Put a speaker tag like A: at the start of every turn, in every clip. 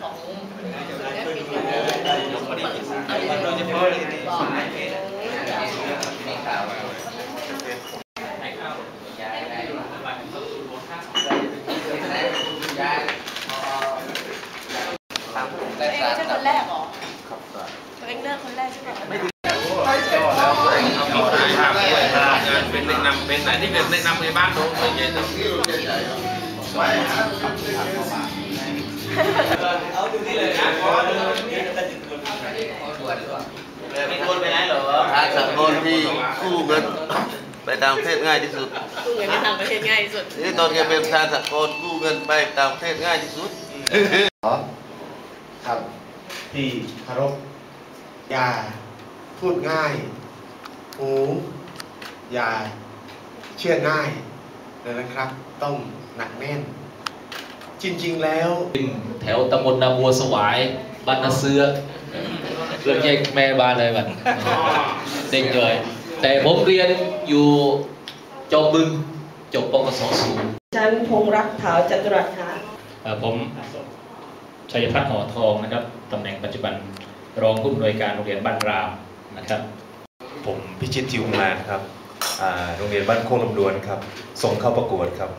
A: ของศิลปิน
B: โดยเไป
C: ต่างประเทศง่ายที่สุด
A: ตู้เงินในต่างประเทศง่ายที่สุด
C: นี่ตอนแกเป็นประธานสังคมกู้เงินไปต่างประเทศง่ายที่สุด
D: ครับที่เคารพอย่าพูดง่ายหูอย่าเชื่อง่ายเลยนะครับ ต้องหนักแน่น จริง ๆ แล้ว
E: แถวตำบลนาบัวสวายบ้านนาเสือเรื่องแยกแม่บ้านเลยมันเด็กเลย แต่ผมเรียนอยู่จอมบึงจบปกศสูง
F: ฉันพงรักขาวจตุรัสค่ะ
G: เอ่อผมชัยพัฒน์หอทองนะครับตำแหน่งปัจจุบันรองผู้อำนวยการโรงเรียนบ้านรามนะครับ
H: ผมพิชิตจิวงานครับอ่าโรงเรียนบ้านโคกลำดวนครับ ส่งเข้าประกวดครับ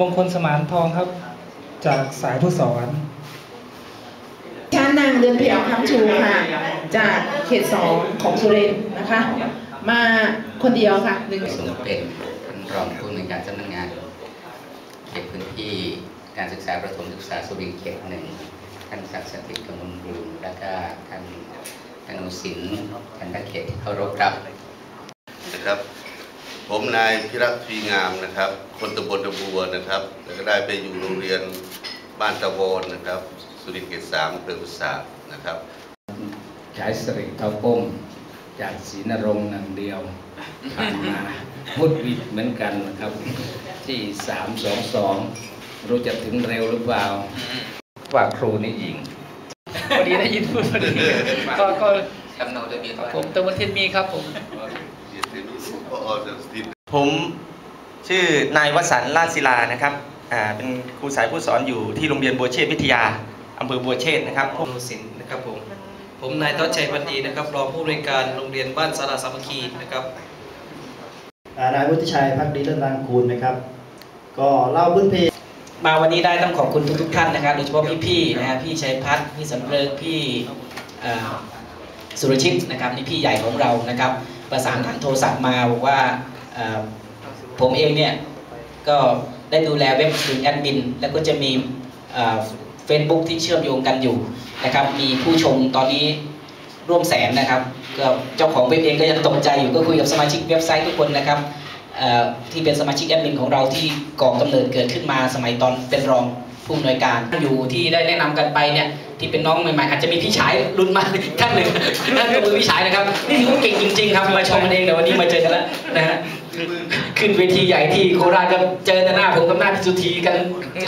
I: มงคลสมานทองครับ จากสายผู้สอน
F: ฉันนางเดือนเพียวคำชูค่ะ จากเขตสองของสุรินทร์นะคะ มาคนเดียวค่ะหนึ่ง
B: สมเป็นท่านรองผู้อำนวยการสำนักงานเขตพื้นที่การศึกษาประถมศึกษาสุรินทร์เขตหนึ่งท่านศักดิ์สถิตกมลบุญแล้วก็ท่านธนุสินท่านนักเขตที่เคารพครับ
C: นะครับ ผมนายพิรักษ์ทรีงามนะครับ คนตำบลตะบัวนะครับ แล้วก็ได้ไปอยู่โรงเรียนบ้านตะวอนนะครับ สุรินทร์เกตสามเพื่อภาษาสตร์นะครับ
B: ฉายสริเท่าป้มจากศรีนรงค์นังเดียวผ่านมามุดวิดเหมือนกันนะครับ ที่สามสองสองรู้จะถึงเร็วหรือเปล่าว่าครูนี่หญิง
I: พอดีได้ยินพูดพอดีก็ก็
B: จำนวนทะเบียน
I: ผมตะวันเทนมีครับผม
J: ผมชื่อนาย วสันต์ลาดศิลานะครับอ่าเป็นครูสายผู้สอนอยู่ที่โรงเรียนบัวเชษวิทยาอำเภอบัวเชษนะครับผมศิลป์นะครับ ผม
I: ผมนายทศชัยพันดีนะครับรองผู้อำนวยการโรงเรียนบ้านสาราสามัคคีนะครับ
K: นายวุฒิชัยพักดีเลิศรางคูณนะครับ ก็เล่าพื้นเพ
I: มาวันนี้ได้ต้องขอบคุณทุกๆท่านนะครับโดยเฉพาะพี่ๆนะฮะพี่ชัยพัฒน์พี่สำเริงพี่เอ่อสุรชิตนะครับนี่พี่ใหญ่ของเรานะครับ ประสานทางโทรศัพท์มาบอกว่าเอ่อผมเองเนี่ยก็ได้ดูแลเว็บศูนย์แอดมิน แล้วก็จะมี เฟซบุ๊กที่เชื่อมโยงกันอยู่นะครับ มีผู้ชมตอนนี้ร่วมแสนนะครับก็เจ้าของเว็บเองก็ยังตกใจอยู่ก็คุยกับสมาชิกเว็บไซต์ทุกคนนะครับที่เป็นสมาชิกแอดมินของเราที่ก่อกำเนิดเกิดขึ้นมาสมัยตอนเป็นรองผู้อำนวยการอยู่ที่ได้แนะนำกันไปเนี่ยที่เป็นน้องใหม่ๆอาจจะมีพี่ชายรุ่นมากท่านหนึ่งนั่นก็คือพี่ชายนะครับนี่ถือว่าเก่งจริงๆครับมาชมกันเองแต่วันนี้มาเจอกันแล้วนะฮะ ขึ้นเวทีใหญ่ที่โคราชก็เจอแต่หน้าผมกับหน้าพี่สุธีกัน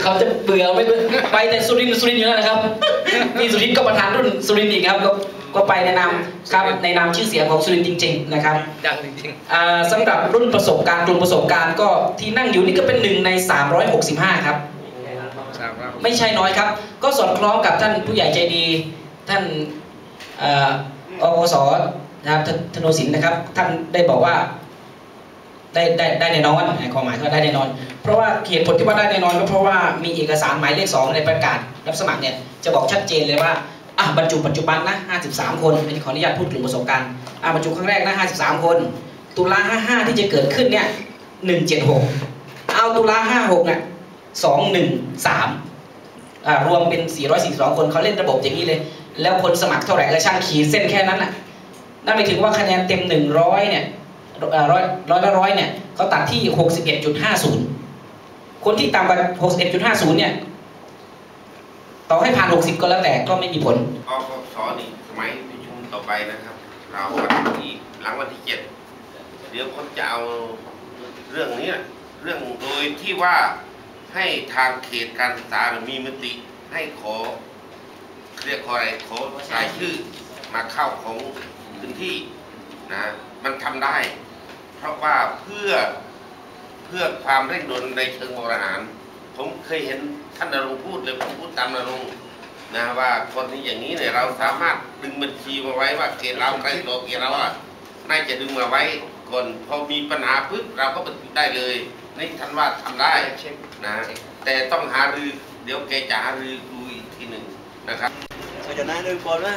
I: เขาจะเบื่อไม่เบื่อไปแต่สุรินทร์สุรินทร์อยู่แล้วนะครับพี่สุธีก็ประธานรุ่นสุรินทร์อีกครับก็ก็ไปในนามครับในนามชื่อเสียงของสุรินทร์จริง ๆ นะครับ
J: ดังจริง
I: อ่าสำหรับรุ่นประสบการณ์กลุ่มประสบการณ์ก็ที่นั่งอยู่นี่ก็เป็นหนึ่งใน 365 ครับ ไม่ใช่น้อยครับ ก็สอดคล้องกับท่านผู้ใหญ่ใจดี ท่านเอ่ออสนะครับท่านธนสินนะครับ ท่านได้บอกว่า ได้ได้ได้แน่นอนความหมายก็ได้แน่นอน เพราะว่าเหตุผลที่ว่าได้แน่นอนก็เพราะว่ามีเอกสารหมายเลขสองในประกาศรับสมัครเนี่ยจะบอกชัดเจนเลยว่าอะบรรจุปัจจุบันนะ 53 คนอันนี้ขออนุญาตพูดกลุ่มประสบการณ์อะบรรจุครั้งแรกนะ 53 คน ตุลา 55 ที่จะเกิดขึ้นเนี่ย 176 เอาตุลา 56เนี่ย213อ่ารวมเป็น 442 คนเขาเล่นระบบอย่างนี้เลย แล้วคนสมัครเท่าไหร่ก็ช่างขีดเส้นแค่นั้นน่ะนั่นหมายถึงว่าคะแนนเต็ม 100 เนี่ยเอ่อ ร้อยร้อยละร้อยเนี่ยเขาตัดที่ 61.50 คนที่ต่ำกว่า 61.50 เนี่ย ต่อให้ผ่าน 60 ก็แล้วแต่ก็ไม่มีผล
L: กกสนี่สมัยประชุมต่อไปนะครับ เราวันที่หลังวันที่เจ็ดเดี๋ยวเขาจะเอาเรื่องนี้เรื่องโดยที่ว่าให้ทางเขตการศึกษามีมติให้ขอเรียกขออะไรขอรายชื่อมาเข้าของพื้นที่นะมันทำได้ เพราะว่าเพื่อเพื่อความเร่งด่วนในเชิงบริหาร ผมเคยเห็นท่านนรงพูดเลยผมพูดตามนรงนะว่าคนที่อย่างนี้เนี่ยเราสามารถดึงบัญชีมาไว้ว่าเกณฑ์เราใครโลเกณฑ์เราอะน่าจะดึงมาไว้ก่อนพอมีปัญหาปุ๊บเราก็บันทึกได้เลยนี่ท่านว่าทำได้นะแต่ต้องหารือเดี๋ยวแกจะหารือดูอีกทีหนึ่งนะครับ
M: Sao cho nó đưa con á